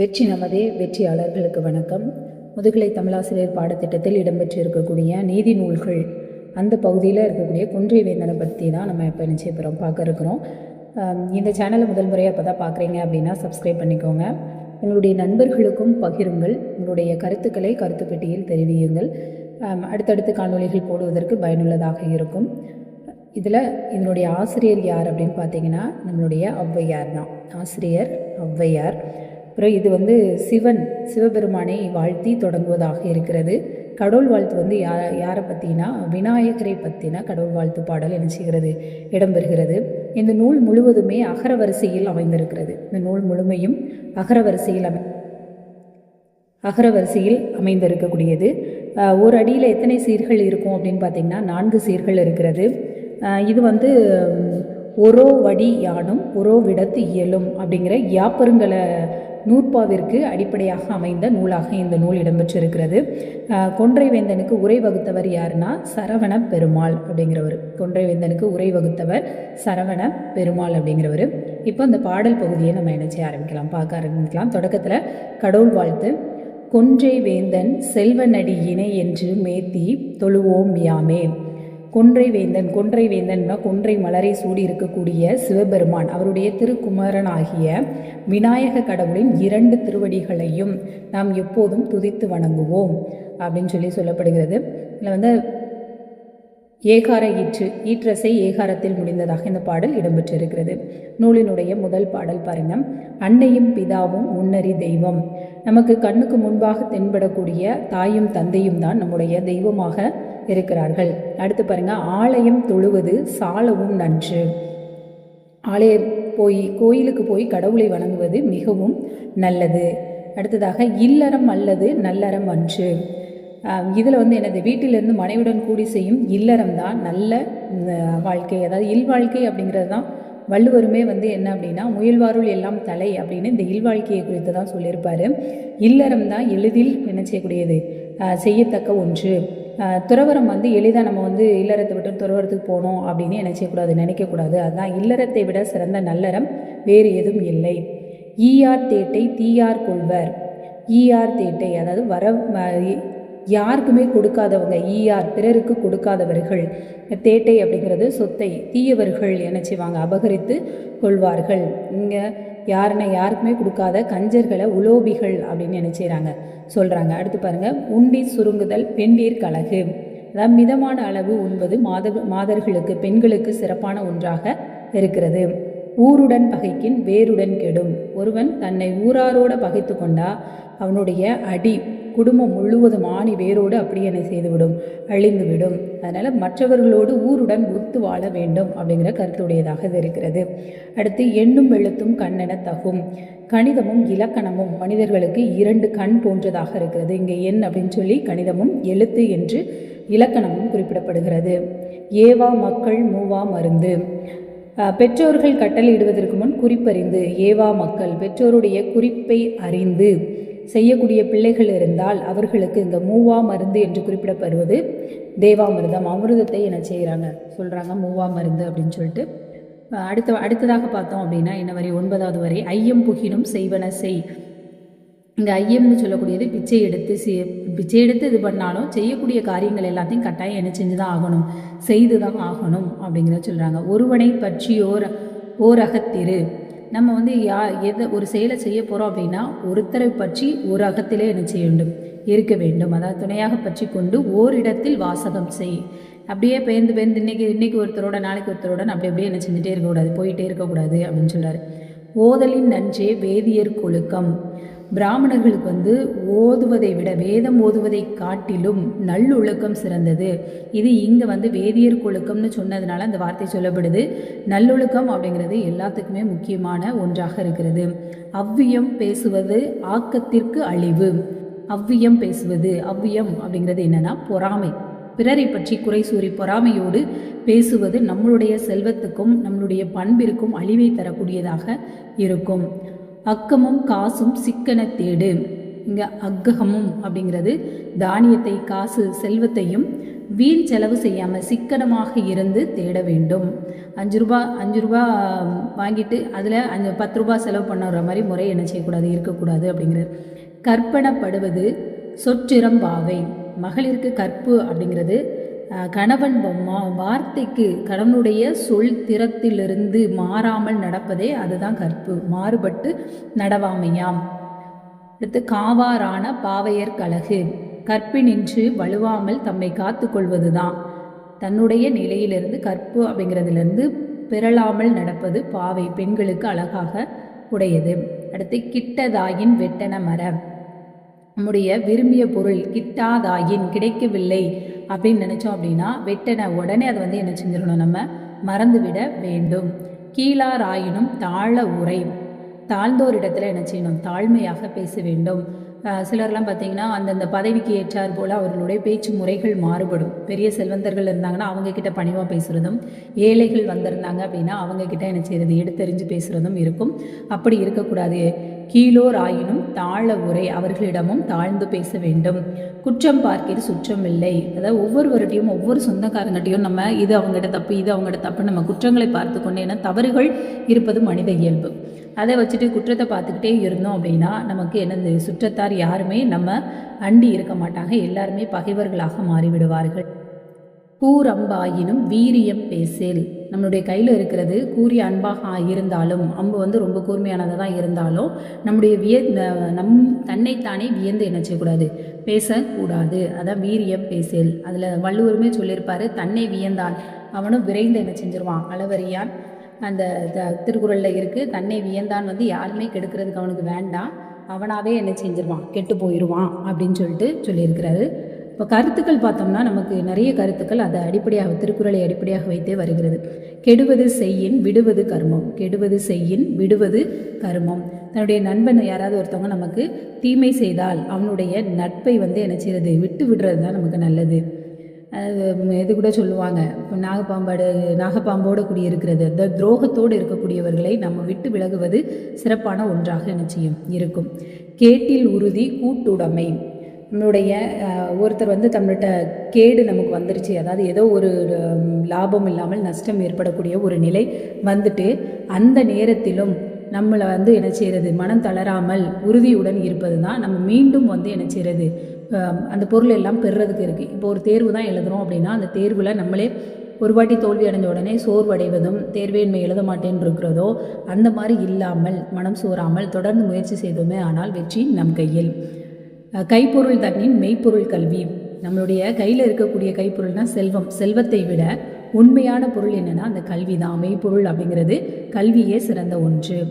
வெற்றி நமதே வெற்றியாளர்களுக்கு வணக்கம். முதுகலை தமிழாசிரியர் பாடத்திட்டத்தில் இடம்பெற்றிருக்கக்கூடிய நீதி நூல்கள் அந்த பகுதியில் இருக்கக்கூடிய குன்றை வேந்தனை பற்றி தான் நம்ம இப்போ நிச்சய பார்க்க இருக்கிறோம். இந்த சேனலை முதல் முறையாக இப்போ தான் பார்க்குறீங்க அப்படின்னா சப்ஸ்கிரைப் பண்ணிக்கோங்க. உங்களுடைய நண்பர்களுக்கும் பகிருங்கள். உங்களுடைய கருத்துக்களை கருத்து பெட்டியில் தெரிவியுங்கள் அடுத்தடுத்து காணொளிகள் போடுவதற்கு பயனுள்ளதாக இருக்கும். இதில் இதனுடைய ஆசிரியர் யார் அப்படின்னு பார்த்தீங்கன்னா நம்மளுடைய ஔவையார் தான். ஆசிரியர் ஔவையார். அப்புறம் இது வந்து சிவன் சிவபெருமானை வாழ்த்தி தொடங்குவதாக இருக்கிறது. கடவுள் வாழ்த்து வந்து யா யாரை பற்றினா விநாயகரை பற்றின கடவுள் வாழ்த்து பாடல் என்ன செய்கிறது? இடம்பெறுகிறது. இந்த நூல் முழுவதுமே அகர வரிசையில் அமைந்திருக்கிறது. இந்த நூல் முழுமையும் அகர வரிசையில் அமை அகர வரிசையில் அமைந்திருக்கக்கூடியது ஒரு அடியில் எத்தனை சீர்கள் இருக்கும் அப்படின்னு பார்த்தீங்கன்னா நான்கு சீர்கள் இருக்கிறது. இது வந்து ஒரோ வடி யானும் ஒரோ விடத்து இயலும் அப்படிங்கிற யாப்பருங்களை நூற்பாவிற்கு அடிப்படையாக அமைந்த நூலாக இந்த நூல் இடம்பெற்றிருக்கிறது. அஹ், கொன்றை வேந்தனுக்கு உரை வகுத்தவர் யாருன்னா சரவண பெருமாள் அப்படிங்கிறவர். கொன்றை வேந்தனுக்கு உரை வகுத்தவர் சரவண பெருமாள் அப்படிங்கிறவர். இப்போ அந்த பாடல் பகுதியை நம்ம என்ன செய்ய ஆரம்பிக்கலாம் பார்க்க ஆரம்பிக்கலாம். தொடக்கத்தில் கடவுள் வாழ்த்து. கொன்றை வேந்தன் செல்வனடி இணை என்று மேத்தி தொழுவோம் யாமே. கொன்றை வேந்தன் கொன்றை வேந்தன்னா கொன்றை மலரை சூடி இருக்கக்கூடிய சிவபெருமான். அவருடைய திருக்குமரன் ஆகிய விநாயக கடவுளின் இரண்டு திருவடிகளையும் நாம் எப்போதும் துதித்து வணங்குவோம் அப்படின்னு சொல்லி சொல்லப்படுகிறது. இதில் வந்து ஏகார ஈற்று ஈற்றசை ஏகாரத்தில் முடிந்ததாக இந்த பாடல் இடம்பெற்றிருக்கிறது. நூலினுடைய முதல் பாடல் பாருங்க அன்னையும் பிதாவும் முன்னறி தெய்வம் நமக்கு கண்ணுக்கு முன்பாக தென்படக்கூடிய தாயும் தந்தையும் தான் நம்முடைய தெய்வமாக இருக்கிறார்கள். அடுத்து பாருங்க ஆலயம் தொழுவது சாலவும் நன்று ஆலய போய் கோயிலுக்கு போய் கடவுளை வணங்குவது மிகவும் நல்லது. அடுத்ததாக இல்லறம் அல்லது நல்லறம் அன்று இதில் வந்து எனது வீட்டிலிருந்து மனைவியுடன் கூடி செய்யும் இல்லறம் தான் நல்ல வாழ்க்கை. அதாவது இல்வாழ்க்கை அப்படிங்கிறது தான் வள்ளுவருமே வந்து என்ன அப்படின்னா முயல்வாருள் எல்லாம் தலை அப்படின்னு இந்த இல்வாழ்க்கையை குறித்து தான் சொல்லியிருப்பார். இல்லறம் தான் எளிதில் என்ன செய்யக்கூடியது? செய்யத்தக்க ஒன்று. துறவரம் வந்து எளிதாக நம்ம வந்து இல்லறத்தை விட்டு துறவரத்துக்கு போகணும் அப்படின்னு என்ன செய்யக்கூடாது நினைக்கக்கூடாது. அதுதான் இல்லறத்தை விட சிறந்த நல்லறம் வேறு எதுவும் இல்லை. ஈயார் தேட்டை தீயார் கொள்வர். ஈயார் தேட்டை அதாவது வர யாருக்குமே கொடுக்காதவங்க ஈயார் பிறருக்கு கொடுக்காதவர்கள் தேட்டை அப்படிங்கிறது சொத்தை தீயவர்கள் என செய்வாங்க? அபகரித்து கொள்வார்கள். இங்கே யாருன்னா யாருக்குமே கொடுக்காத கஞ்சர்களை உலோபிகள் அப்படின்னு என்ன செய்கிறாங்க சொல்கிறாங்க அடுத்து பாருங்க. உண்டி சுருங்குதல் பெண்டீர் கழகு அதாவது மிதமான அளவு உண்பது மாத மாதர்களுக்கு பெண்களுக்கு சிறப்பான ஒன்றாக இருக்கிறது. ஊருடன் பகைக்கின் வேருடன் கெடும். ஒருவன் தன்னை ஊராரோட பகைத்து கொண்டா அவனுடைய அடி குடும்பம் முழுவதும் ஆணி வேரோடு அப்படியே என்னை செய்துவிடும் அழிந்துவிடும். அதனால் மற்றவர்களோடு ஊருடன் ஒத்து வாழ வேண்டும் அப்படிங்கிற கருத்துடையதாக இது இருக்கிறது. அடுத்து எண்ணும் எழுத்தும் கண்ணென தகும். கணிதமும் இலக்கணமும் மனிதர்களுக்கு இரண்டு கண் போன்றதாக இருக்கிறது. இங்கே எண் அப்படின்னு சொல்லி கணிதமும் எழுத்து என்று இலக்கணமும் குறிப்பிடப்படுகிறது. ஏவா மக்கள் மூவா மருந்து. பெற்றோர்கள் கட்டளையிடுவதற்கு முன் குறிப்பறிந்து ஏவா மக்கள் பெற்றோருடைய குறிப்பை அறிந்து. செய்யக்கூடிய பிள்ளைகள் இருந்தால் அவர்களுக்கு இந்த மூவா மருந்து என்று குறிப்பிடப்படுவது தேவாமிர்தம் அமிர்தத்தை என்ன செய்கிறாங்க சொல்கிறாங்க மூவா மருந்து அப்படின்னு சொல்லிட்டு. அடுத்த அடுத்ததாக பார்த்தோம் அப்படின்னா என்ன வரை? ஒன்பதாவது வரை. ஐயம் புகினும் செய்வன செய். இந்த ஐயம்னு சொல்லக்கூடியது பிச்சை எடுத்து செய் பிச்சை எடுத்து இது பண்ணாலும் செய்யக்கூடிய காரியங்கள் எல்லாத்தையும் கட்டாயம் என்ன செஞ்சு தான் ஆகணும். செய்து தான் ஆகணும் அப்படிங்கிறத சொல்கிறாங்க ஒருவனை பற்றி ஓர் ஓர் அகத்திரு நம்ம வந்து யா எதை ஒரு செயலை செய்ய போகிறோம் அப்படின்னா ஒருத்தரை பற்றி ஒரு அகத்திலே என்ன செய்ய வேண்டும்? இருக்க வேண்டும். அதாவது துணையாக பற்றி கொண்டு ஓரிடத்தில் வாசகம் செய். அப்படியே பேர்ந்து பேர்ந்து இன்றைக்கி இன்றைக்கி ஒருத்தரோட நாளைக்கு ஒருத்தரோட அப்படி அப்படியே என்ன செஞ்சுட்டே இருக்கக்கூடாது. போயிட்டே இருக்கக்கூடாது அப்படின்னு சொல்கிறார் ஓதலின் நன்றே வேதியர் கொழுக்கம். பிராமணர்களுக்கு வந்து ஓதுவதை விட வேதம் ஓதுவதை காட்டிலும் நல்லொழுக்கம் சிறந்தது. இது இங்கே வந்து வேதியர் கொழுக்கம்னு சொன்னதுனால அந்த வார்த்தை சொல்லப்படுது. நல்லொழுக்கம் அப்படிங்கிறது எல்லாத்துக்குமே முக்கியமான ஒன்றாக இருக்கிறது. அவ்வியம் பேசுவது ஆக்கத்திற்கு அழிவு. அவ்வியம் பேசுவது அவ்வியம் அப்படிங்கிறது என்னன்னா பொறாமை. பிறரை பற்றி குறை சூறி பொறாமையோடு பேசுவது நம்மளுடைய செல்வத்துக்கும் நம்மளுடைய பண்பிற்கும் அழிவை தரக்கூடியதாக இருக்கும். அக்கமும் காசும் சிக்கன தேடு. இங்கே அக்ககமும் அப்படிங்கிறது தானியத்தை காசு செல்வத்தையும் வீண் செலவு செய்யாமல் சிக்கனமாக இருந்து தேட வேண்டும். அஞ்சு ரூபா அஞ்சு ரூபா வாங்கிட்டு அதில் அஞ்சு பத்து ரூபா செலவு பண்ணுற மாதிரி முறை என்ன செய்யக்கூடாது இருக்கக்கூடாது அப்படிங்கிறது. கற்பனப்படுவது சொற்றிறம்பாவை. மகளிருக்கு கற்பு அப்படிங்கிறது கணவன் மா வார்த்தைக்கு கணவனுடைய சொல் திறத்திலிருந்து மாறாமல் நடப்பதே அதுதான் கற்பு. மாறுபட்டு நடவாமையாம். அடுத்து காவாரான பாவையர் கழகு கற்பினின்று வலுவாமல் தம்மை காத்து கொள்வதுதான். தன்னுடைய நிலையிலிருந்து கற்பு அப்படிங்கிறதுலேருந்து பிறழாமல் நடப்பது பாவை பெண்களுக்கு அழகாக உடையது. அடுத்து கிட்டதாயின் வெட்டன மரம் நம்முடைய விரும்பிய பொருள் கிட்டாதாயின் கிடைக்கவில்லை. அப்படின்னு நினச்சோம் அப்படின்னா வெட்டின உடனே அதை வந்து என்ன செஞ்சிடணும் நம்ம? மறந்துவிட வேண்டும். கீழாராயினும் தாழ உரை. தாழ்ந்தோரிடத்தில் என்ன செய்யணும்? தாழ்மையாக பேச வேண்டும். சிலர்லாம் பார்த்தீங்கன்னா அந்தந்த பதவிக்கு ஏற்றார் போல் அவர்களுடைய பேச்சு முறைகள் மாறுபடும். பெரிய செல்வந்தர்கள் இருந்தாங்கன்னா அவங்க கிட்ட பணிவாக பேசுகிறதும் ஏழைகள் வந்திருந்தாங்க அப்படின்னா அவங்க கிட்ட என்ன செய்யறது? எடுத்தறிஞ்சு பேசுகிறதும் இருக்கும். அப்படி இருக்கக்கூடாது. கீழோர் ஆயினும் தாழ உரை அவர்களிடமும் தாழ்ந்து பேச வேண்டும். குற்றம் பார்க்கிறது சுற்றம் இல்லை அதாவது ஒவ்வொருவர்கிட்டையும் ஒவ்வொரு சொந்தக்காரங்கிட்டையும் நம்ம இது அவங்ககிட்ட தப்பு இது அவங்ககிட்ட தப்பு நம்ம குற்றங்களை பார்த்து கொண்டே ஏன்னா தவறுகள் இருப்பது மனித இயல்பு. அதை வச்சுட்டு குற்றத்தை பார்த்துக்கிட்டே இருந்தோம் அப்படின்னா நமக்கு என்னது? சுற்றத்தார் யாருமே நம்ம அண்டி இருக்க மாட்டாங்க. எல்லாருமே பகைவர்களாக மாறிவிடுவார்கள். கூரம்பாயினும் வீரியம் பேசேல். நம்மளுடைய கையில் இருக்கிறது கூறிய அன்பாக இருந்தாலும் அம்பு வந்து ரொம்ப கூர்மையானதாக தான் இருந்தாலும் நம்முடைய விய நம் தன்னைத்தானே வியந்து என்ன செய்யக்கூடாது? பேசக்கூடாது. அதான் வீரியம் பேசேல். அதில் வள்ளுவருமே சொல்லியிருப்பார் தன்னை வியந்தான் அவனும் விரைந்து என்ன செஞ்சிருவான். அளவறியான் அந்த த- இருக்குது தன்னை வியந்தான் வந்து யாருமே கெடுக்கிறதுக்கு அவனுக்கு வேண்டாம். அவனாகவே என்ன செஞ்சிருவான்? கெட்டு போயிடுவான் அப்படின்னு சொல்லிட்டு சொல்லியிருக்கிறாரு. இப்போ கருத்துக்கள் பார்த்தோம்னா நமக்கு நிறைய கருத்துக்கள் அதை அடிப்படையாக திருக்குறளை அடிப்படையாக வைத்தே வருகிறது. கெடுவது செய்யின் விடுவது கர்மம். கெடுவது செய்யின் விடுவது கர்மம். தன்னுடைய நண்பன் யாராவது ஒருத்தவங்க நமக்கு தீமை செய்தால் அவனுடைய நட்பை வந்து என்ன செய்யறது? விட்டு விடுறது தான் நமக்கு நல்லது. இது கூட சொல்லுவாங்க இப்போ நாகப்பாம்பாடு நாகப்பாம்போடு குடியிருக்கிறது. இந்த துரோகத்தோடு இருக்கக்கூடியவர்களை நம்ம விட்டு விலகுவது சிறப்பான ஒன்றாக என்ன செய்யும்? இருக்கும். கேட்டில் உறுதி கூட்டுடைமை. நம்மளுடைய ஒருத்தர் வந்து தம்மிட்ட கேடு நமக்கு வந்துருச்சு. அதாவது ஏதோ ஒரு லாபம் இல்லாமல் நஷ்டம் ஏற்படக்கூடிய ஒரு நிலை வந்துட்டு அந்த நேரத்திலும் நம்மளை வந்து என்ன செய்கிறது மனம் தளராமல் உறுதியுடன் இருப்பது தான் நம்ம மீண்டும் வந்து என்ன செய்கிறது அந்த பொருள் எல்லாம் பெறுறதுக்கு இருக்குது இப்போ ஒரு தேர்வு தான் எழுதுகிறோம் அப்படின்னா அந்த தேர்வில் நம்மளே ஒரு வாட்டி தோல்வி அடைஞ்ச உடனே சோர்வடைவதும் தேர்வேன்மை எழுத மாட்டேன்னு இருக்கிறதோ அந்த மாதிரி இல்லாமல் மனம் சோறாமல் தொடர்ந்து முயற்சி செய்தோமே ஆனால் வெற்றி நம் கையில். கைப்பொருள் தன்னின் மெய்ப்பொருள் கல்வி. நம்மளுடைய கையில் இருக்கக்கூடிய கைப்பொருள்னா செல்வம். செல்வத்தை விட உண்மையான பொருள் என்னன்னா அந்த கல்வி தான் மெய்ப்பொருள் அப்படிங்கிறது கல்வியே சிறந்த ஒன்று.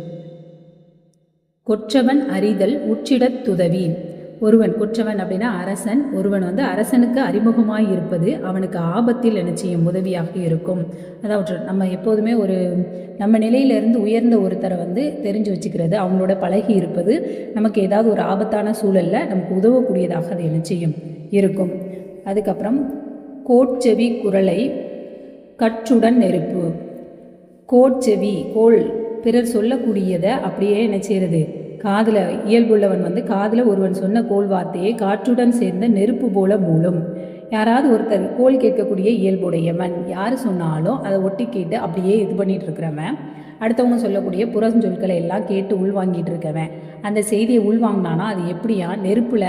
கொற்றவன் அறிதல் உச்சிடத் துதவி. ஒருவன் குற்றவன் அப்படின்னா அரசன் ஒருவன் வந்து அரசனுக்கு அறிமுகமாய் இருப்பது அவனுக்கு ஆபத்தில் என்ன செய்யும் உதவியாக இருக்கும். அதாவது நம்ம எப்போதுமே ஒரு நம்ம நிலையிலிருந்து உயர்ந்த ஒருத்தரை வந்து தெரிஞ்சு வச்சுக்கிறது அவங்களோட பழகி இருப்பது நமக்கு ஏதாவது ஒரு ஆபத்தான சூழலில் நமக்கு உதவக்கூடியதாக அது என்ன செய்யும் இருக்கும். அதுக்கப்புறம் கோட்செவி குரலை கற்றுடன் நெருப்பு. கோட்செவி கோல் பிறர் சொல்லக்கூடியதை அப்படியே என்ன செய்யறது காதில் இயல்புள்ளவன் வந்து காதில் ஒருவன் சொன்ன கோல் வார்த்தையை காற்றுடன் சேர்ந்த நெருப்பு போல மூலம் யாராவது ஒருத்தர் கோல் கேட்கக்கூடிய இயல்புடையவன். யார் சொன்னாலும் அதை ஒட்டி கேட்டு அப்படியே இது பண்ணிட்டு இருக்கிறவன். அடுத்தவங்க சொல்லக்கூடிய புறஞ்சொற்களை எல்லாம் கேட்டு உள்வாங்கிட்டு இருக்கவன். அந்த செய்தியை உள்வாங்கினானா அது எப்படியா? நெருப்பில்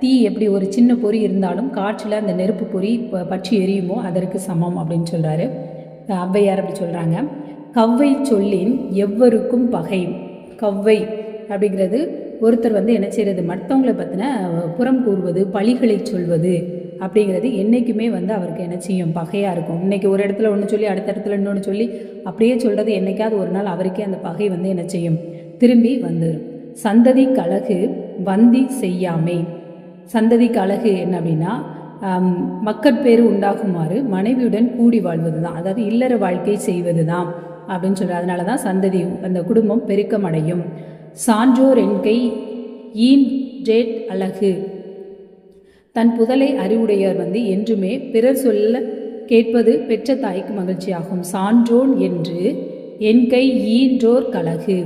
தீ எப்படி ஒரு சின்ன பொறி இருந்தாலும் காற்றில் அந்த நெருப்பு பொறி ப- பற்றி எரியுமோ அதற்கு சமம் அப்படின்னு சொல்கிறாரு ஔவையார் அப்படி சொல்கிறாங்க கவ்வை சொல்லின் எவ்வருக்கும் பகை. கவ்வை அப்படிங்கிறது ஒருத்தர் வந்து என்ன செய்கிறது மற்றவங்களை பற்றின புறம் கூறுவது பழிகளை சொல்வது அப்படிங்கிறது என்றைக்குமே வந்து அவருக்கு என்ன செய்யும்? பகையாக இருக்கும். இன்னைக்கு ஒரு இடத்துல ஒன்று சொல்லி அடுத்த இடத்துல இன்னொன்று சொல்லி அப்படியே சொல்கிறது என்னைக்காவது ஒரு நாள் அவருக்கே அந்த பகை வந்து என்ன செய்யும்? திரும்பி வந்துடும் சந்ததி கழகு வந்தி செய்யாமை. சந்ததி கழகு என்ன அப்படின்னா மக்கட்பேறு உண்டாகுமாறு மனைவியுடன் கூடி வாழ்வது தான் அதாவது இல்லற வாழ்க்கை செய்வது தான் அப்படின்னு சொல்கிறார் அதனால தான் சந்ததி அந்த குடும்பம் பெருக்கமடையும். சான்றோர் என்கை ஈன் ஜேட் அழகு. தன் புதலை அறிவுடையவர் வந்து என்றுமே பிறர் சொல்ல கேட்பது பெற்ற தாய்க்கு மகிழ்ச்சியாகும். சான்றோன் என்று என் கை ஈன்றோர் கழகு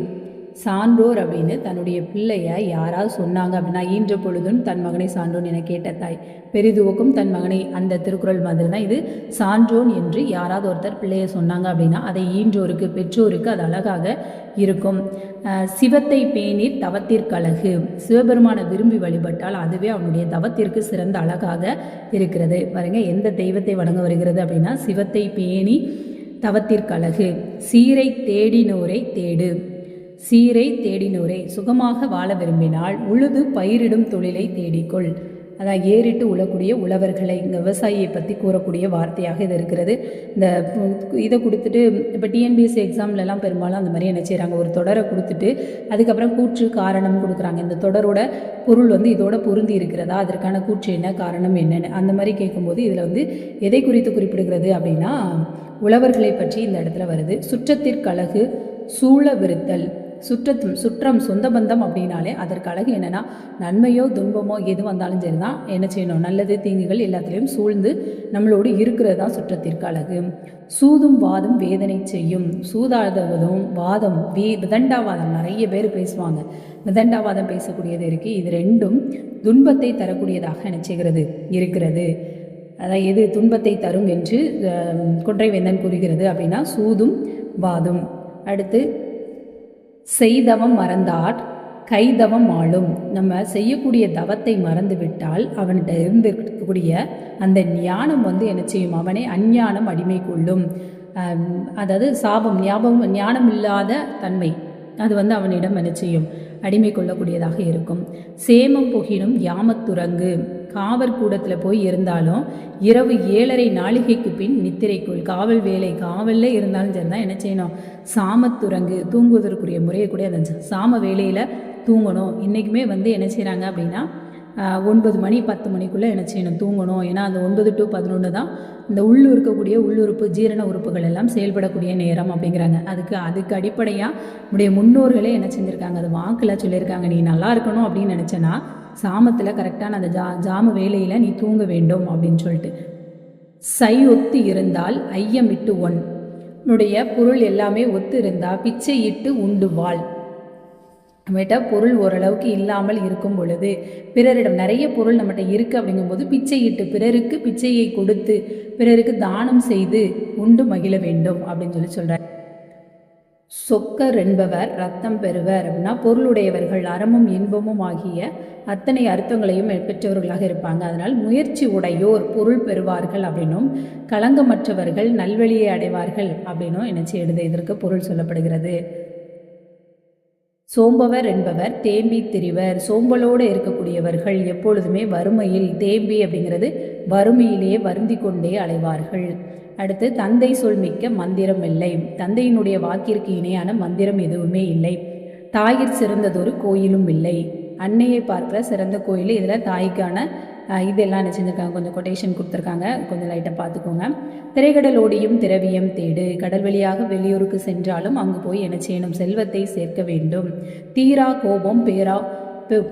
சான்றோர் அப்படின்னு தன்னுடைய பிள்ளைய யாராவது சொன்னாங்க அப்படின்னா ஈன்ற பொழுதும் தன் மகனை சான்றோன் என கேட்ட தாய். பெரிதுவக்கும் தன் மகனை அந்த திருக்குறள் மாதிரி தான் இது. சான்றோன் என்று யாராவது ஒருத்தர் பிள்ளைய சொன்னாங்க அப்படின்னா அதை ஈன்றோருக்கு பெற்றோருக்கு அது அழகாக இருக்கும். சிவத்தை பேணீர் தவத்திற்கழகு சிவபெருமானை விரும்பி வழிபட்டால் அதுவே அவனுடைய தவத்திற்கு சிறந்த அழகாக இருக்கிறது. பாருங்க எந்த தெய்வத்தை வணங்க வருகிறது அப்படின்னா சிவத்தை பேணி தவத்திற்கழகு சீரை தேடினோரை தேடு. சீரை தேடினோரே சுகமாக வாழ விரும்பினால் உழுது பயிரிடும் தொழிலை தேடிக்கொள். அதான் ஏறிட்டு உழக்கூடிய உழவர்களை இங்கே விவசாயியை பற்றி கூறக்கூடிய வார்த்தையாக இது இருக்கிறது. இந்த இதை கொடுத்துட்டு இப்போ டிஎன்பிஎஸ்சி எக்ஸாம்லலாம் பெரும்பாலும் அந்த மாதிரி என்ன செய்கிறாங்க ஒரு தொடரை கொடுத்துட்டு அதுக்கப்புறம் கூற்று காரணம் கொடுக்குறாங்க. இந்த தொடரோட பொருள் வந்து இதோட பொருந்தி இருக்கிறதா? அதற்கான கூற்று என்ன காரணம் என்னென்னு அந்த மாதிரி கேட்கும்போது இதில் வந்து எதை குறித்து குறிப்பிடுகிறது அப்படின்னா உழவர்களை பற்றி இந்த இடத்துல வருது. சுற்றத்திற்கழகு சூழ விருத்தல். சுற்றத்தும் சுற்றம் சொந்த பந்தம் அப்படின்னாலே அதற்கு அழகு என்னன்னா நன்மையோ துன்பமோ எது வந்தாலும் சரி தான் என்ன செய்யணும்? நல்லது தீங்குகள் எல்லாத்துலேயும் சூழ்ந்து நம்மளோடு இருக்கிறது தான் சுற்றத்திற்கு அழகு. சூதும் வாதும் வேதனை செய்யும். சூதாடுவதும் வாதம் வி விதண்டாவாதம் நிறைய பேர் பேசுவாங்க. விதண்டாவாதம் பேசக்கூடியது இருக்குது இது ரெண்டும் துன்பத்தை தரக்கூடியதாக என்ன செய்கிறது? இருக்கிறது. அதான் எது துன்பத்தை தரும் என்று குன்றை வேந்தன் கூறுகிறது அப்படின்னா சூதும் வாதும். அடுத்து செய்தவம் மறந்தார் கைதவம் ஆளும். நம்ம செய்யக்கூடிய தவத்தை மறந்து விட்டால் அவன்கிட்ட இருந்திருக்கக்கூடிய அந்த ஞானம் வந்து என்ன செய்யும்? அவனை அஞ்ஞானம் அடிமை கொள்ளும். அதாவது சாபம் ஞாபகம் ஞானம் இல்லாத தன்மை அது வந்து அவனிடம் என்ன செய்யும்? அடிமை கொள்ளக்கூடியதாக இருக்கும். சேமம் புகினும் யாமத்துறங்கு காவல் கூடத்தில் போய் இருந்தாலும் இரவு ஏழரை நாளிகைக்கு பின் நித்திரைக்குள் காவல் வேலை காவலில் இருந்தாலும் சரி தான் என்ன செய்யணும்? சாமத்துறங்கு தூங்குவதற்குரிய முறையை கூட அந்த சாம வேலையில் தூங்கணும். இன்றைக்குமே வந்து என்ன செய்கிறாங்க அப்படின்னா ஒன்பது மணி பத்து மணிக்குள்ளே என்ன செய்யணும் தூங்கணும். ஏன்னா அந்த ஒன்பது டு பதினொன்று தான் இந்த உள்ளு இருக்கக்கூடிய உள்ளுறுப்பு ஜீரண உறுப்புகள் எல்லாம் செயல்படக்கூடிய நேரம் அப்படிங்கிறாங்க. அதுக்கு அதுக்கு அடிப்படையாக நம்முடைய முன்னோர்களே என்ன செஞ்சுருக்காங்க? அது வாக்கில் சொல்லியிருக்காங்க. நீ நல்லா இருக்கணும் அப்படின்னு நினச்சேன்னா சாமத்தில் கரெக்டான அந்த ஜா ஜாம வேலையில் நீ தூங்க வேண்டும் அப்படின்னு சொல்லிட்டு. சை ஒத்து இருந்தால் ஐயமிட்டு ஒன். உன்னுடைய பொருள் எல்லாமே ஒத்து இருந்தால் பிச்சை இட்டு உண்டு வாழ். நம்மகிட்ட பொருள் ஓரளவுக்கு இல்லாமல் இருக்கும் பொழுது பிறரிடம் நிறைய பொருள் நம்மகிட்ட இருக்குது அப்படிங்கும்போது பிச்சையிட்டு பிறருக்கு பிச்சையை கொடுத்து பிறருக்கு தானம் செய்து உண்டு மகிழ வேண்டும் அப்படின்னு சொல்லி சொல்கிறார் சொக்கர் என்பவர் ரத்தம் பெறுவர் அப்படின்னா பொருளுடையவர்கள் அறமும் இன்பமும் ஆகிய அத்தனை அர்த்தங்களையும் பெற்றவர்களாக இருப்பாங்க. அதனால் முயற்சி உடையோர் பொருள் பெறுவார்கள் அப்படின்னும் களங்கமற்றவர்கள் நல்வழியை அடைவார்கள் அப்படின்னும் என்ன எழுத இதற்கு பொருள் சொல்லப்படுகிறது. சோம்பவர் என்பவர் தேம்பி திரிவர். சோம்பலோடு இருக்கக்கூடியவர்கள் எப்பொழுதுமே வறுமையில் தேம்பி அப்படிங்கிறது வறுமையிலேயே வருந்தி கொண்டே அலைவார்கள். அடுத்து தந்தை சொல் மிக்க மந்திரம் இல்லை. தந்தையினுடைய வாக்கிற்கு இணையான மந்திரம் எதுவுமே இல்லை. தாயிற் சிறந்ததொரு கோயிலும் இல்லை. அன்னையை பார்க்கிற சிறந்த கோயில் இதில் தாய்க்கான இதெல்லாம் என்ன செஞ்சுருக்காங்க கொஞ்சம் கொட்டேஷன் கொடுத்துருக்காங்க. கொஞ்சம் லைட்டாக பார்த்துக்கோங்க. திரைக்கடலோடியும் திரவியம் தேடு. கடல் வழியாக வெளியூருக்கு சென்றாலும் அங்கு போய் என்ன செய்யணும்? செல்வத்தை சேர்க்க வேண்டும். தீரா கோபம் பேரா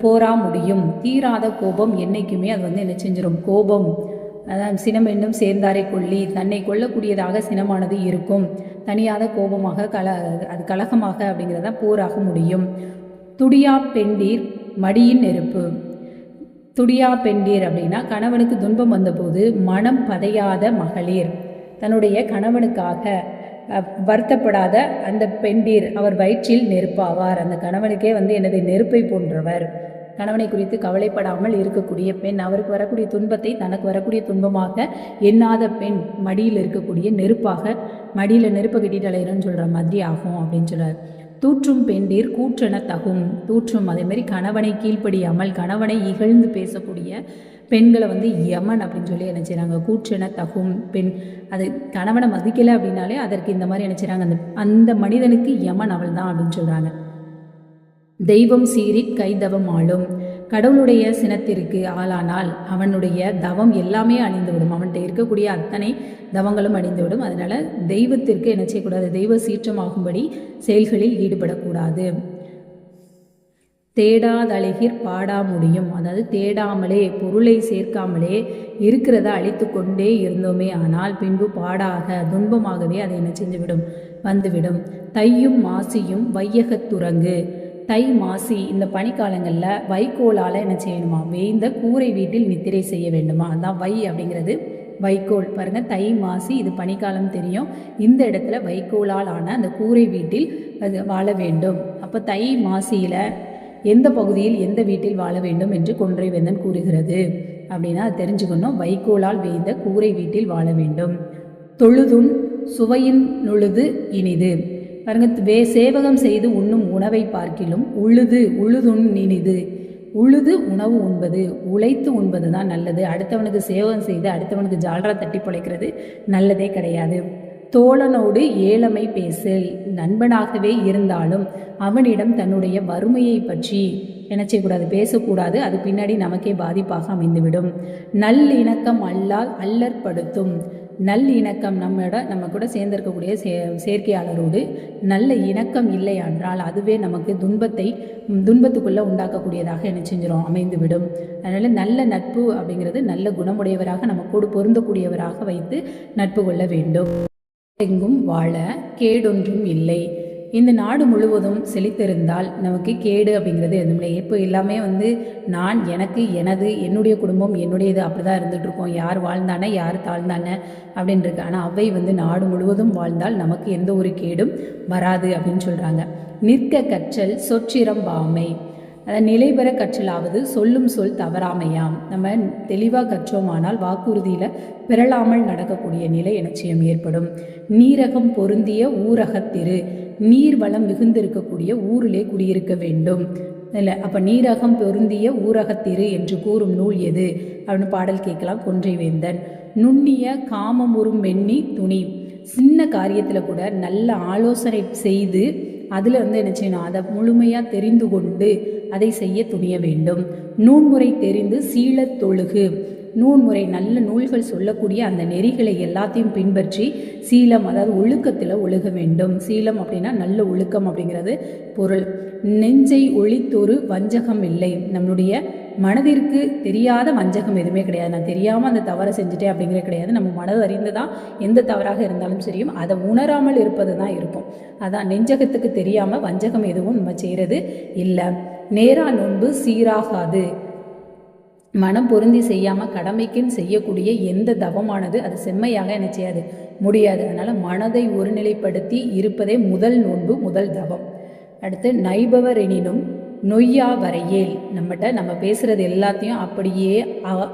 போரா முடியும். தீராத கோபம் என்னைக்குமே அது வந்து என்ன செஞ்சிடும் கோபம். அதான் சினம் என்னும் சேர்ந்தாரை கொள்ளி தன்னை கொல்லக்கூடியதாக சினமானது இருக்கும். தனியாத கோபமாக கல அது கலகமாக அப்படிங்கிறத போராக முடியும். துடியா பெண்டீர் மடியின் நெருப்பு. துடியா பெண்டீர் அப்படின்னா கணவனுக்கு துன்பம் வந்தபோது மனம் பதையாத மகளிர். தன்னுடைய கணவனுக்காக வருத்தப்படாத அந்த பெண்டீர் அவர் வயிற்றில் நெருப்பாவார். அந்த கணவனுக்கே வந்து எனது நெருப்பை போன்றவர். கணவனை குறித்து கவலைப்படாமல் இருக்கக்கூடிய பெண் அவருக்கு வரக்கூடிய துன்பத்தை தனக்கு வரக்கூடிய துன்பமாக எண்ணாத பெண் மடியில் இருக்கக்கூடிய நெருப்பாக மடியில் நெருப்பை கட்டிட்டு அலையிறோன்னு சொல்கிற மாதிரி ஆகும் அப்படின்னு சொல்கிறார் தூற்றும் பெண்டீர் கூற்றென தகும். தூற்றும் அதே மாதிரி கணவனை கீழ்ப்படியாமல் கணவனை இகழ்ந்து பேசக்கூடிய பெண்களை வந்து யமன் அப்படின்னு சொல்லி என்ன செய்கிறாங்க கூற்றென தகும் பெண். அது கணவனை மதிக்கலை அப்படின்னாலே அதற்கு இந்த மாதிரி என்ன செய்கிறாங்க அந்த அந்த மனிதனுக்கு யமன் அவள் தான் அப்படின்னு சொல்கிறாங்க தெய்வம் சீறி கைதவம் ஆளும். கடவுளுடைய சினத்திற்கு ஆளானால் அவனுடைய தவம் எல்லாமே அழிந்துவிடும். அவன்கிட்ட இருக்கக்கூடிய அத்தனை தவங்களும் அழிந்துவிடும். அதனால தெய்வத்திற்கு என்ன செய்யக்கூடாது? தெய்வ சீற்றமாகும்படி செயல்களில் ஈடுபடக்கூடாது. தேடாதழகிர் பாடா முடியும். அதாவது தேடாமலே பொருளை சேர்க்காமலே இருக்கிறத அழித்து கொண்டே இருந்தோமே ஆனால் பின்பு பாடாக துன்பமாகவே அதை என்ன செஞ்சுவிடும்? வந்துவிடும். தையும் மாசியும் வையகத்துறங்கு தை மாசி இந்த பனிக்காலங்களில் வைக்கோலால் என்ன செய்யணுமா? வேய்ந்த கூரை வீட்டில் நித்திரை செய்ய வேண்டுமா? அதான் வை அப்படிங்கிறது. வைக்கோல். பாருங்கள் தை மாசி இது பனிக்காலம் தெரியும். இந்த இடத்துல வைக்கோலால் ஆன அந்த கூரை வீட்டில் அது வாழ வேண்டும். அப்போ தை மாசியில் எந்த பகுதியில் எந்த வீட்டில் வாழ வேண்டும் என்று கொன்றை வேந்தன் கூறுகிறது. அப்படின்னா அது தெரிஞ்சுக்கணும். வைக்கோலால் வேய்ந்த கூரை வீட்டில் வாழ வேண்டும். தொழுதுன் சுவையின் நொழுது இனிது. பாருங்க வே சேவகம் செய்து உண்ணும் உணவை பார்க்கிலும் உழுது உழுதுண் இனிது உழுது உணவு உண்பது உழைத்து உண்பது தான் நல்லது. அடுத்தவனுக்கு சேவகம் செய்து அடுத்தவனுக்கு ஜால்ரா தட்டி பிழைக்கிறது நல்லதே கிடையாது. தோழனோடு ஏழமை பேசல் நண்பனாகவே இருந்தாலும் அவனிடம் தன்னுடைய வறுமையை பற்றி என்ன செய்யக்கூடாது பேசக்கூடாது. அது பின்னாடி நமக்கே பாதிப்பாக அமைந்துவிடும். நல்லிணக்கம் அல்லால் அல்லற்படுத்தும். நல்லிணக்கம் நம்மளோட நம்ம கூட சேர்ந்திருக்கக்கூடிய சே சேர்க்கையாளரோடு நல்ல இணக்கம் இல்லை என்றால் அதுவே நமக்கு துன்பத்தை துன்பத்துக்குள்ளே உண்டாக்கக்கூடியதாக என்ன செஞ்சிடும் அமைந்துவிடும். அதனால் நல்ல நட்பு அப்படிங்கிறது நல்ல குணமுடையவராக நம்ம கூட பொருந்தக்கூடியவராக வைத்து நட்பு கொள்ள வேண்டும். எங்கும் வாழ கேடொன்றும் இல்லை. இந்த நாடு முழுவதும் செழித்திருந்தால் நமக்கு கேடு அப்படிங்கிறது எதுவுமில்லை இப்போ எல்லாமே வந்து நான் எனக்கு எனது என்னுடைய குடும்பம் என்னுடையது அப்படி தான் இருந்துட்டு இருக்கோம். யார் வாழ்ந்தானே யார் தாழ்ந்தானே அப்படின்னு இருக்கு. ஆனால் அவை வந்து நாடு முழுவதும் வாழ்ந்தால் நமக்கு எந்த ஒரு கேடும் வராது அப்படின்னு சொல்கிறாங்க நிற்க கற்றல் சொற்றிரம் பாமை. அதாவது நிலைபெற கற்றலாவது சொல்லும் சொல் தவறாமையாம். நம்ம தெளிவாக கற்றோமானால் வாக்குறுதியில் பிறழாமல் நடக்கக்கூடிய நிலை நிச்சயம் ஏற்படும். நீரகம் பொருந்திய ஊரகத்திரு. நீர் வளம் மிகுந்திருக்கக்கூடிய ஊரிலே குடியிருக்க வேண்டும். இல்லை அப்போ நீரகம் பொருந்திய ஊரகத்திரு என்று கூறும் நூல் எது? அப்படின்னு பாடல் கேட்கலாம் கொன்றை வேந்தன் நுண்ணிய காமமுறும் மென்னி துணி. சின்ன காரியத்தில் கூட நல்ல ஆலோசனை செய்து அதில் வந்து என்ன செய்யணும்? அதை முழுமையாக தெரிந்து கொண்டு அதை செய்ய துணிய வேண்டும். நூன்முறை தெரிந்து சீழத் தொழுகு. நூன்முறை நல்ல நூல்கள் சொல்லக்கூடிய அந்த நெறிகளை எல்லாத்தையும் பின்பற்றி சீலம் அதாவது ஒழுக்கத்தில் ஒழுக வேண்டும். சீலம் அப்படின்னா நல்ல ஒழுக்கம் அப்படிங்கிறது பொருள். நெஞ்சை ஒளித்தொரு வஞ்சகம் இல்லை. நம்மளுடைய மனதிற்கு தெரியாத வஞ்சகம் எதுவுமே கிடையாது. நான் தெரியாமல் அந்த தவறை செஞ்சுட்டேன் அப்படிங்கிறது கிடையாது. நம்ம மனது அறிந்து தான் எந்த தவறாக இருந்தாலும் சரியும். அதை உணராமல் இருப்பது தான் இருக்கும். அதான் நெஞ்சகத்துக்கு தெரியாமல் வஞ்சகம் எதுவும் நம்ம செய்கிறது இல்லை. நேரா நோன்பு சீராகாது. மனம் பொருந்தி செய்யாமல் கடமைக்குன்னு செய்யக்கூடிய எந்த தவமானது அது செம்மையாக என்ன செய்யாது? முடியாது. அதனால் மனதை ஒருநிலைப்படுத்தி இருப்பதே முதல் நோன்பு முதல் தவம். அடுத்து நைபவர் எனினும் நொய்யா வரையேல். நம்மகிட்ட நம்ம பேசுகிறது எல்லாத்தையும் அப்படியே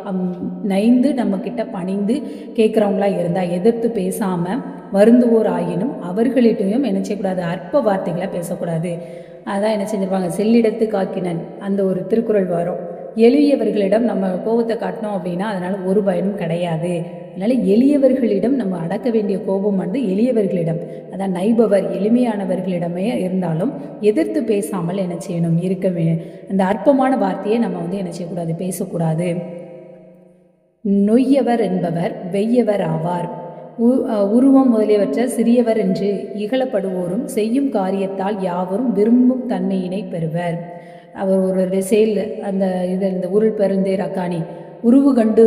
அம், நைந்து நம்மக்கிட்ட பணிந்து கேட்குறவங்களா இருந்தால் எதிர்த்து பேசாமல் வருந்துவோர் ஆயினும் அவர்களிட்டையும் என்ன செய்யக்கூடாது? அற்ப வார்த்தைகளை பேசக்கூடாது. அதான் என்ன செஞ்சிருப்பாங்க? செல்லிடத்து காக்கினன். அந்த ஒரு திருக்குறள் வரும். எளியவர்களிடம் நம்ம கோபத்தை காட்டினோம் அப்படின்னா அதனால் ஒரு பயனும் கிடையாது. அதனால் எளியவர்களிடம் நம்ம அடக்க வேண்டிய கோபம் வந்து எளியவர்களிடம். அதான் நைபவர் எளிமையானவர்களிடமே இருந்தாலும் எதிர்த்து பேசாமல் என்ன செய்யணும்? இருக்க அந்த அற்பமான வார்த்தையை நம்ம வந்து என்ன செய்யக்கூடாது? பேசக்கூடாது. நொய்யவர் என்பவர் வெய்யவர் ஆவார். உ- உருவம் முதலியவற்ற சிறியவர் என்று இகழப்படுவோரும் செய்யும் காரியத்தால் யாவரும் விரும்பும் தன்மையினை பெறுவர். அவர் ஒரு செயல் அந்த இது இந்த உருள் பெருந்தேர் அக்காணி உருவு கண்டு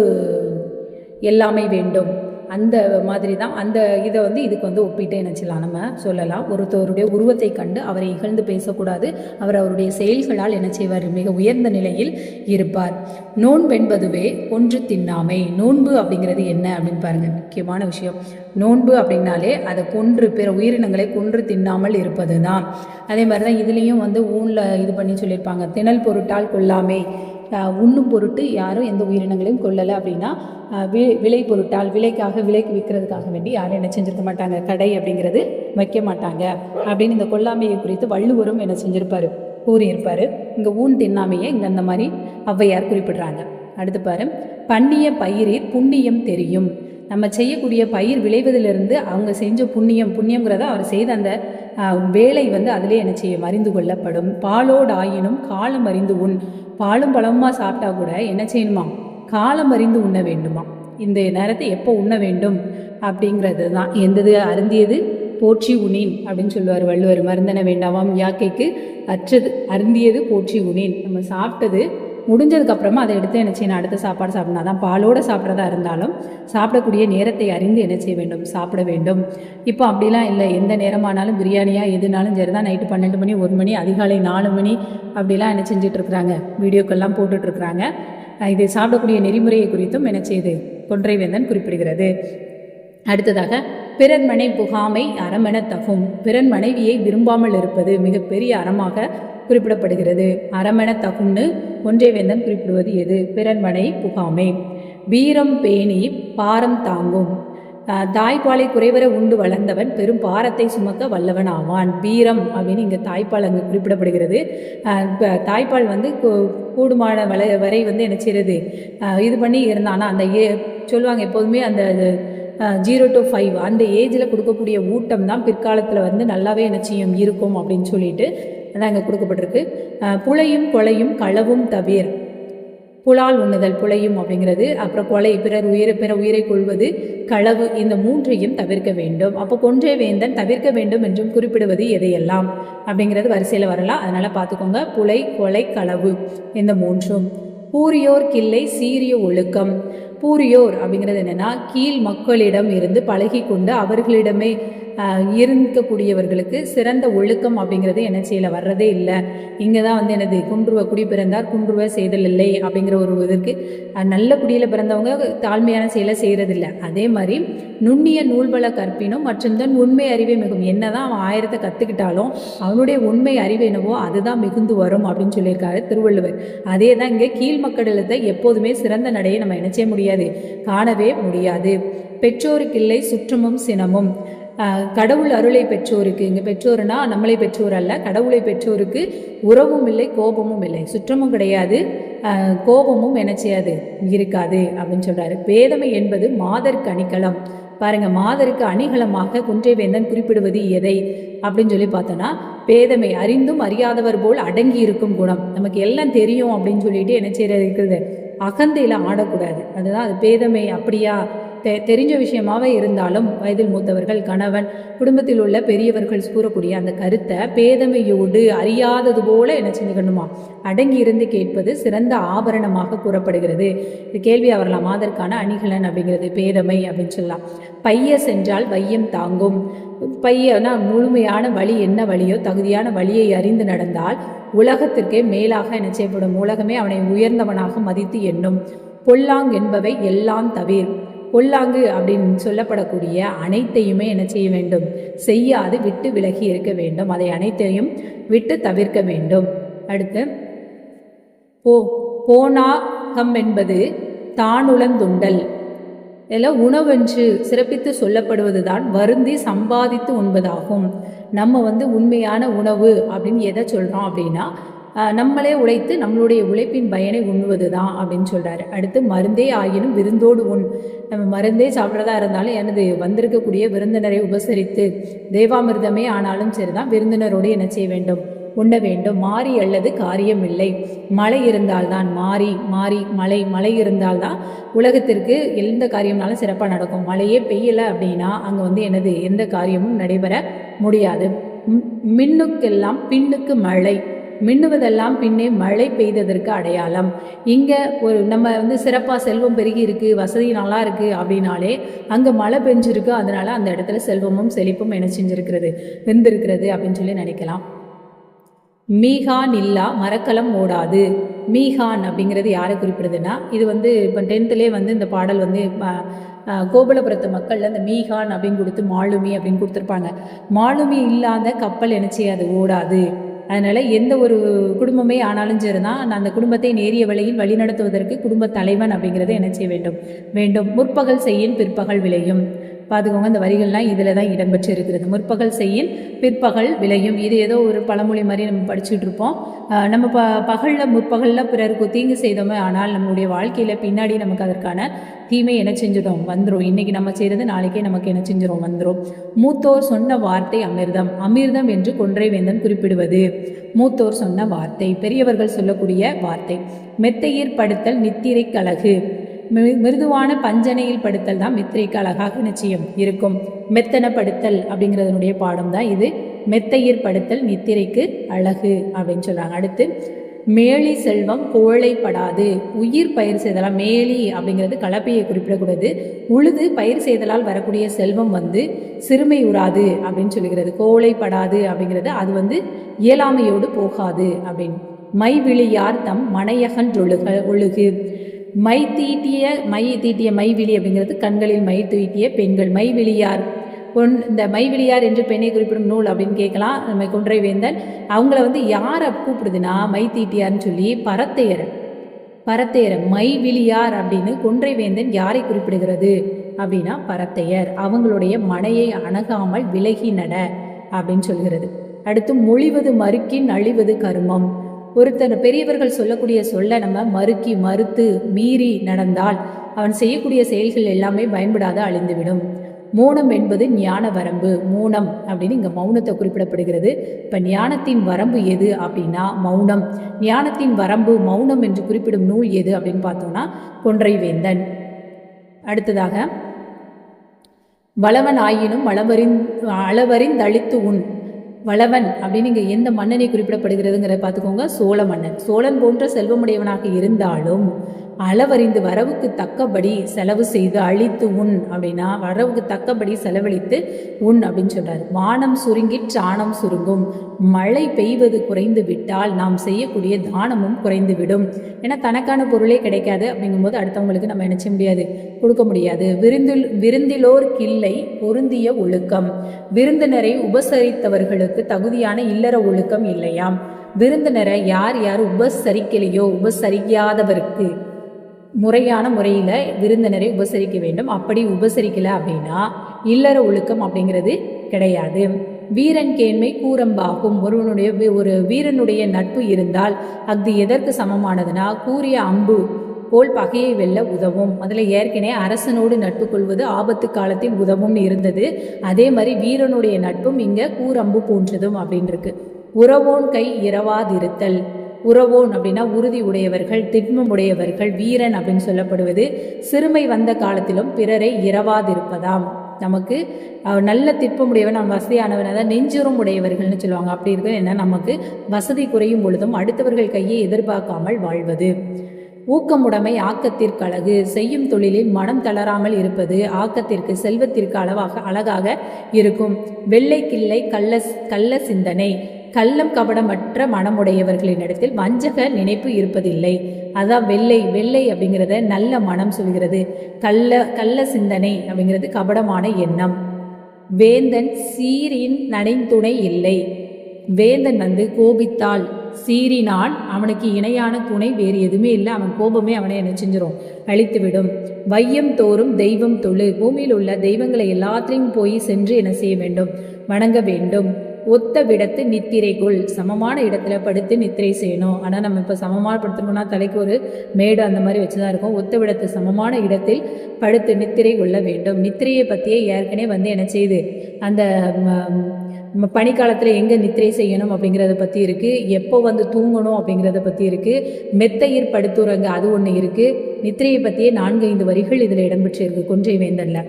எல்லாமே வேண்டும். அந்த மாதிரி தான் அந்த இதை வந்து இதுக்கு வந்து ஒப்பிட்டு என்ன நம்ம சொல்லலாம் ஒருத்தருடைய உருவத்தை கண்டு அவரை இகழ்ந்து பேசக்கூடாது. அவர் அவருடைய செயல்களால் என்ன செய்வார்? மிக உயர்ந்த நிலையில் இருப்பார். நோன்பென்பதுவே கொன்று தின்னாமை நோன்பு அப்படிங்கிறது என்ன அப்படின்னு பாருங்க. முக்கியமான விஷயம். நோன்பு அப்படின்னாலே அதை கொன்று பிற உயிரினங்களை கொன்று தின்னாமல் இருப்பது தான் அதே மாதிரி தான் இதுலேயும் வந்து ஊனில் இது பண்ணி சொல்லியிருப்பாங்க. திணல் பொருட்டால் கொல்லாமை. உண்ணும் பொருட்டு யாரும் எந்த உயிரினங்களையும் கொள்ளலை அப்படின்னா வி விலை பொருட்டால் விலைக்காக விலைக்கு விற்கிறதுக்காக வேண்டி யாரும் என்ன செஞ்சிருக்க மாட்டாங்க. கடை அப்படிங்கிறது வைக்க மாட்டாங்க. அப்படின்னு இந்த கொல்லாமையை குறித்து வள்ளுவரும் என்ன செஞ்சிருப்பாரு கூறியிருப்பார். இங்கே ஊன் தின்னாமையே இங்கே அந்த மாதிரி ஔவையார் குறிப்பிடுறாங்க. அடுத்து பாரு பண்ணிய பயிரில் புண்ணியம் தெரியும். நம்ம செய்யக்கூடிய பயிர் விளைவதிலிருந்து அவங்க செஞ்ச புண்ணியம் புண்ணியங்கிறத அவர் செய்த அந்த வேலை வந்து அதிலே என்ன செய்யும் அறிந்து கொள்ளப்படும். பாலோடு ஆயினும் காலம் அறிந்து உண் பாலும் பழமுமா சாப்பிட்டா கூட என்ன செய்யணுமா? காலம் அறிந்து உண்ண வேண்டுமா? இந்த நேரத்தை எப்போ உண்ண வேண்டும்? அப்படிங்கிறது தான் எந்தது அருந்தியது? போற்றி உணேன் அப்படின்னு சொல்லுவார் வள்ளுவர். மருந்தன வேண்டாமாம் யாக்கைக்கு. அற்றது அருந்தியது போற்றி உணேன் நம்ம சாப்பிட்டது முடிஞ்சதுக்கப்புறமா அதை எடுத்து என்ன செய்யணும்? அடுத்த சாப்பாடு சாப்பிட்னா தான் பாலோடு சாப்பிட்றதா இருந்தாலும் சாப்பிடக்கூடிய நேரத்தை அறிந்து என்ன செய்ய வேண்டும்? சாப்பிட வேண்டும். இப்போ அப்படிலாம் இல்லை. எந்த நேரமானாலும் பிரியாணியாக எதுனாலும் சரி தான் நைட்டு பன்னெண்டு மணி ஒரு மணி அதிகாலை நாலு மணி அப்படிலாம் என்ன செஞ்சிட்ருக்குறாங்க. வீடியோக்கள்லாம் போட்டுட்ருக்குறாங்க. இது சாப்பிடக்கூடிய நெறிமுறையை குறித்தும் என்ன செய்யுது கொன்றைவேந்தன் குறிப்பிடுகிறது. அடுத்ததாக பிறன்மனை புகாமை அறமென தகும். பிறன் மனைவியை விரும்பாமல் இருப்பது மிகப்பெரிய அறமாக குறிப்பிடப்படுகிறது. அறமென ஒன்றே ஒன்றைவேந்தன் குறிப்பிடுவது எது? பிறன்மனை புகாமே. வீரம் பேணி பாரம் தாங்கும். தாய்ப்பாலை குறைவர உண்டு வளர்ந்தவன் பெரும் பாரத்தை சுமக்க வல்லவன் ஆவான். வீரம் அப்படின்னு இங்கே தாய்ப்பால் அங்கே குறிப்பிடப்படுகிறது. தாய்ப்பால் வந்து கூ- கூடுமான வள வரை வந்து என்ன செய்யறது இது பண்ணி இருந்தானா? அந்த ஏ சொல்லுவாங்க எப்போதுமே அந்த ஜீரோ டு ஃபைவ் அந்த ஏஜில் கொடுக்கக்கூடிய ஊட்டம் தான் பிற்காலத்தில் வந்து நல்லாவே என்ன செய்யும் இருக்கும் அப்படின்னு சொல்லிட்டு அதான் அங்கே கொடுக்கப்பட்டிருக்கு. புலையும் கொலையும் களவும் தவிர். புலால் உண்ணுதல் புலையும் அப்படிங்கிறது அப்புறம் கொலை பிறர் உயிரை பிற உயிரை கொள்வது களவு இந்த மூன்றையும் தவிர்க்க வேண்டும். அப்போ கொன்றே வேந்தன் தவிர்க்க வேண்டும் என்றும் குறிப்பிடுவது எதையெல்லாம் அப்படிங்கிறது வரிசையில் வரலாம். அதனால் பார்த்துக்கோங்க. புலை கொலை களவு இந்த மூன்றும். பூரியோர் கிள்ளை சீரிய ஒழுக்கம். பூரியோர் அப்படிங்கிறது என்னன்னா கீழ் மக்களிடம் இருந்து பழகி கொண்டு அவர்களிடமே இருக்கக்கூடியவர்களுக்கு சிறந்த ஒழுக்கம் அப்படிங்கிறது என்ன செய்யல வர்றதே இல்லை. இங்கே தான் வந்து எனது குன்றுவ குடி பிறந்தார் குன்றுவ செய்தல் இல்லை அப்படிங்கிற ஒரு இதற்கு நல்ல குடியில் பிறந்தவங்க தாழ்மையான செயலை செய்கிறதில்ல அதே மாதிரி நுண்ணிய நூல்பல கற்பினும் மற்றும் தான் உண்மை அறிவே மிகும். என்னதான் அவன் ஆயிரத்தை கற்றுக்கிட்டாலும் அவனுடைய உண்மை அறிவு என்னவோ அதுதான் மிகுந்து வரும் அப்படின்னு சொல்லியிருக்காரு திருவள்ளுவர். அதே தான் இங்கே கீழ்மக்கடலத்தை எப்போதுமே சிறந்த நடையை நம்ம நினைச்சே முடியாது காணவே முடியாது. பெற்றோருக்கில்லை சுற்றமும் சினமும். கடவுள் அருளை பெற்றோருக்கு. இங்கே பெற்றோர்னா நம்மளை பெற்றோர் அல்ல. கடவுளை பெற்றோருக்கு உறவும் இல்லை கோபமும் இல்லை. சுற்றமும் கிடையாது. கோபமும் என்ன செய்யாது இருக்காது அப்படின்னு சொல்கிறாரு பேதமை என்பது மாதருக்கு அணிகலம். பாருங்க மாதருக்கு அணிகலமாக குன்றைவேந்தன் குறிப்பிடுவது எதை அப்படின்னு சொல்லி பார்த்தோன்னா பேதமை அறிந்தும் அறியாதவர் போல் அடங்கி இருக்கும் குணம். நமக்கு எல்லாம் தெரியும் அப்படின்னு சொல்லிட்டு என்ன செய்யறது இருக்கிறது. அகந்தையில் ஆடக்கூடாது. அதுதான் அது பேதமை அப்படியா தெ தெரிஞ்ச விஷயமாவே இருந்தாலும் வயதில் மூத்தவர்கள் கணவன் குடும்பத்தில் உள்ள பெரியவர்கள் கூறக்கூடிய அந்த கருத்தை பேதமையோடு அறியாதது போல என்ன செஞ்சுக்கணுமா? அடங்கி இருந்து கேட்பது சிறந்த ஆபரணமாக கூறப்படுகிறது. இது கேள்வி வரலாம் அதற்கான அணிகலன் அப்படிங்கிறது பேதமை அப்படின்னு சொல்லலாம். பைய சென்றால் வையம் தாங்கும். பையனா முழுமையான வழி என்ன வழியோ தகுதியான வழியை அறிந்து நடந்தால் உலகத்திற்கே மேலாக என்ன செய்யப்படும்? உலகமே அவனை உயர்ந்தவனாக மதித்து எண்ணும். பொல்லாங் என்பவை எல்லாம் தவிர். பொல்லாங்கு அப்படின்னு சொல்லப்படக்கூடிய அனைத்தையுமே என்ன செய்ய வேண்டும்? செய்யாது விட்டு விலகி இருக்க வேண்டும். அதை அனைத்தையும் விட்டு தவிர்க்க வேண்டும். அடுத்து போ போனாகம் என்பது தானுளந்துண்டல் இதில் உணவென்று சிறப்பித்து சொல்லப்படுவதுதான் வருந்தி சம்பாதித்து உண்பதாகும். நம்ம வந்து உண்மையான உணவு அப்படின்னு எதை சொல்கிறோம் அப்படின்னா நம்மளே உழைத்து நம்மளுடைய உழைப்பின் பயனை உண்ணுவது தான் அப்படின்னு சொல்கிறாரு அடுத்து மருந்தே ஆயினும் விருந்தோடு உண். நம்ம மருந்தே சாப்பிட்றதா இருந்தாலும் எனது வந்திருக்கக்கூடிய விருந்தினரை உபசரித்து தேவாமிர்தமே ஆனாலும் சரிதான் விருந்தினரோடு என்ன செய்ய வேண்டும்? உண்ண வேண்டும். மாறி அல்லது காரியம் இல்லை. மழை இருந்தால்தான் மாறி மாறி மழை மழை இருந்தால்தான் உலகத்திற்கு எந்த காரியம்னாலும் சிறப்பாக நடக்கும். மழையே பெய்யலை அப்படின்னா அங்கே வந்து எனது எந்த காரியமும் நடைபெற முடியாது. மின்னுக்கெல்லாம் பின்னுக்கு மழை. மின்னுவதெல்லாம் பின்னே மழை பெய்ததற்கு அடையாளம். இங்கே ஒரு நம்ம வந்து சிறப்பாக செல்வம் பெருகி இருக்குது வசதி நல்லா இருக்குது அப்படின்னாலே அங்கே மழை பெஞ்சிருக்கு அதனால அந்த இடத்துல செல்வமும் செழிப்பும் என்ன செஞ்சிருக்கிறது? வெந்திருக்கிறது அப்படின்னு சொல்லி நினைக்கலாம். மீகான் இல்லா மரக்கலம் ஓடாது. மீகான் அப்படிங்கிறது யாரை குறிப்பிடுதுன்னா இது வந்து இப்போ டென்த்துலேயே வந்து இந்த பாடல் வந்து அஹ், மக்களில் இந்த மீகான் அப்படின்னு கொடுத்து மாலுமி அப்படின்னு கொடுத்துருப்பாங்க. மாலுமி இல்லாத கப்பல் என்ன செய்யாது? ஓடாது. அதனால் எந்த ஒரு குடும்பமே ஆனாலும் சரிதான். நான் அந்த குடும்பத்தை நேரிய வழியில் வழிநடத்துவதற்கு குடும்ப தலைவன் அப்படிங்கிறத என்ன செய்ய வேண்டும்? வேண்டும். முற்பகல் செய்யின் பிற்பகல் விளையும். பார்த்துக்கோங்க இந்த வரிகள்லாம் இதில் தான் இடம்பெற்று இருக்கிறது முற்பகல் செய்யின் பிற்பகல் விளையும். இது ஏதோ ஒரு பழமொழி மாதிரி நம்ம படிச்சுட்டு இருப்போம். நம்ம ப பகலில் முற்பகலில் பிறருக்கு தீங்கு செய்தோமே ஆனால் நம்மளுடைய வாழ்க்கையில் பின்னாடி நமக்கு அதற்கான தீமை என்ன செஞ்சிடும்? வந்துடும் இன்றைக்கி நம்ம செய்கிறது நாளைக்கே நமக்கு என்ன செஞ்சிடும் வந்துடும் மூத்தோர் சொன்ன வார்த்தை அமிர்தம். அமிர்தம் என்று கொன்றை வேந்தன் குறிப்பிடுவது. மூத்தோர் சொன்ன வார்த்தை. பெரியவர்கள் சொல்லக்கூடிய வார்த்தை. மெத்தையீர் படுத்தல் நித்திரை கழகு மிருதுவான பஞ்சனையில் படுத்தல் தான் மித்திரைக்கு அழகாக நிச்சயம் இருக்கும். மெத்தன படுத்தல் அப்படிங்கிறதனுடைய பாடம் தான் இது. மெத்தையர் படுத்தல் நித்திரைக்கு அழகு அப்படின்னு சொல்றாங்க. அடுத்து மேலி செல்வம் கோழைப்படாது. உயிர் பயிர் செய்தலாம் மேலி அப்படிங்கிறது கலப்பையை குறிப்பிடக்கூடாது. உழுது பயிர் செய்தலால் வரக்கூடிய செல்வம் வந்து சிறுமை உறாது அப்படின்னு சொல்லுகிறது. கோழைப்படாது அப்படிங்கிறது அது வந்து இயலாமையோடு போகாது அப்படின்னு. மை விழியார் தம் மனையகன் ஒழுக ஒழுகு. மை தீட்டிய மை தீட்டிய மைவிழி அப்படிங்கிறது கண்களில் மை தீட்டிய பெண்கள். மைவிழியார் பொன் இந்த மைவிழியார் என்று பெண்ணை குறிப்பிடும் நூல் அப்படின்னு கேட்கலாம். நம்ம குன்றை வேந்தன் அவங்கள வந்து யாரை கூப்பிடுதுன்னா மை தீட்டியார்னு சொல்லி பரத்தையரன். பரத்தையர் மைவிழியார் அப்படின்னு கொன்றை வேந்தன் யாரை குறிப்பிடுகிறது அப்படின்னா பரத்தையர். அவங்களுடைய மனையை அணுகாமல் விலகி நட அப்படின்னு சொல்கிறது. அடுத்து மொழிவது மறுக்கின் அழிவது கருமம். ஒருத்தர் பெரியவர்கள் சொல்லக்கூடிய சொல்ல நம்ம மறுக்கி மறுத்து மீறி நடந்தால் அவன் செய்யக்கூடிய செயல்கள் எல்லாமே பயன்படாத அழிந்துவிடும். மௌனம் என்பது ஞான வரம்பு மௌனம் அப்படின்னு இங்கே மௌனத்தை குறிப்பிடப்படுகிறது. இப்போ ஞானத்தின் வரம்பு எது அப்படின்னா மௌனம். ஞானத்தின் வரம்பு மௌனம் என்று குறிப்பிடும் நூல் எது அப்படின்னு பார்த்தோம்னா கொன்றை வேந்தன் அடுத்ததாக வளவன் ஆயினும் அளவறிந் அளவறிந்தழித்து உன். வளவன் அப்படின்னு இங்கே எந்த மன்னனை குறிப்பிடப்படுகிறதுங்கிறத பார்த்துக்கோங்க. சோழ மன்னன். சோழன் போன்ற செல்வமுடையவனாக இருந்தாலும் அளவறிந்து வரவுக்கு தக்கபடி செலவு செய்து அழித்து உண் அப்படின்னா வரவுக்கு தக்கபடி செலவழித்து உண் அப்படின்னு சொல்றாரு. வானம் சுருங்கி சாணம் சுருங்கும். மழை பெய்வது குறைந்து விட்டால் நாம் செய்யக்கூடிய தானமும் குறைந்து விடும். ஏன்னா தனக்கான பொருளே கிடைக்காது அப்படிங்கும்போது அடுத்தவங்களுக்கு நம்ம நினைச்ச முடியாது. கொடுக்க முடியாது. விருந்தில் விருந்திலோர் கிள்ளை பொருந்திய ஒழுக்கம். விருந்தினரை உபசரித்தவர்களுக்கு தகுதியான இல்லற ஒழுக்கம் இல்லையாம். விருந்தினரை யார் யார் உபசரிக்கலையோ உபசரிக்காதவருக்கு முறையான முறையில் விருந்தினரை உபசரிக்க வேண்டும். அப்படி உபசரிக்கலை அப்படின்னா இல்லற ஒழுக்கம் அப்படிங்கிறது கிடையாது. வீரன் கேண்மை கூரம்பாகும். ஒருவனுடைய ஒரு வீரனுடைய நட்பு இருந்தால் அது எதற்கு சமமானதுனா கூறிய அம்பு போல் பகையை வெல்ல உதவும். அதில் ஏற்கனவே அரசனோடு நட்பு கொள்வது ஆபத்து காலத்தில் உதவும்னு இருந்தது. அதே மாதிரி வீரனுடைய நட்பும் இங்கே கூரம்பு போன்றதும் அப்படின்ருக்கு. உறவோன் கை இரவாதிருத்தல். உறவோன் அப்படின்னா உறுதி உடையவர்கள் திட்மம் உடையவர்கள் வீரன் அப்படின்னு சொல்லப்படுவது. சிறுமை வந்த காலத்திலும் பிறரை இரவாதிருப்பதாம். நமக்கு நல்ல திட்பமுடையவன் நம் வசதியானவன் அதாவது நெஞ்சுரம் உடையவர்கள்னு சொல்லுவாங்க. அப்படி இருக்க என்ன? நமக்கு வசதி குறையும் பொழுதும் அடுத்தவர்கள் கையை எதிர்பார்க்காமல் வாழ்வது. ஊக்கமுடைமை ஆக்கத்திற்கு அழகு. செய்யும் தொழிலில் மனம் தளராமல் இருப்பது ஆக்கத்திற்கு செல்வத்திற்கு அளவாக அழகாக இருக்கும். வெள்ளை கிள்ளை கள்ள கள்ள சிந்தனை. கள்ளம் கபடமற்ற மனமுடையவர்களினிடத்தில் வஞ்சக நினைப்பு இருப்பதில்லை. அதான் வெள்ளை வெள்ளை அப்படிங்கிறத நல்ல மனம் சொல்கிறது. கள்ள கள்ள சிந்தனை அப்படிங்கிறது கபடமான எண்ணம். வேந்தன் சீரின் நடைந்துணை இல்லை. வேந்தன் வந்து கோபித்தால் சீறினான் அவனுக்கு இணையான துணை வேறு எதுவுமே இல்லை. அவன் கோபமே அவனை என்ன செஞ்சிடும் அழித்துவிடும். வையம் தோறும் தெய்வம் தொழு. பூமியில் உள்ள தெய்வங்களை எல்லாத்திலையும் போய் சென்று என்ன செய்ய வேண்டும்? வணங்க வேண்டும். ஒத்த விடத்து நித்திரைக்குள். சமமான இடத்துல படுத்து நித்திரை செய்யணும். ஆனால் நம்ம இப்போ சமமான படுத்தணும்னா தலைக்கு ஒரு மேடு அந்த மாதிரி வச்சு தான் இருக்கும். ஒத்த விடத்து சமமான இடத்தில் படுத்து நித்திரை கொள்ள வேண்டும். நித்திரையை பற்றியே ஏற்கனவே வந்து என்ன செய்யுது அந்த பனிக்காலத்தில் எங்கே நித்திரை செய்யணும் அப்படிங்கிறத பற்றி இருக்குது எப்போ வந்து தூங்கணும் அப்படிங்கிறத பற்றி இருக்குது மெத்தையிர் படுத்துறங்க அது ஒன்று இருக்குது நித்திரையை பற்றியே நான்கு ஐந்து வரிகள் இதில் இடம்பெற்றிருக்கு. கொன்றை வேந்தனில்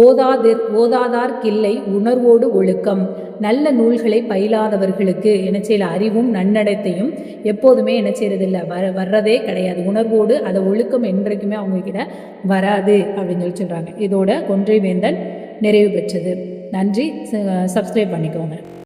ஓதாதிர் ஓதாதார் கிள்ளை உணர்வோடு ஒழுக்கம். நல்ல நூல்களை பயிலாதவர்களுக்கு என்ன செய்யல அறிவும் நன்னடத்தையும் எப்போதுமே என்ன செய்யறதில்லை வர வர்றதே கிடையாது. உணர்வோடு அதை ஒழுக்கம் என்றைக்குமே அவங்க கிட்ட வராது அப்படின்னு சொல்லி சொல்கிறாங்க இதோட கொன்றை வேந்தன் நிறைவு பெற்றது. நன்றி. சப்ஸ்கிரைப் பண்ணிக்கோங்க.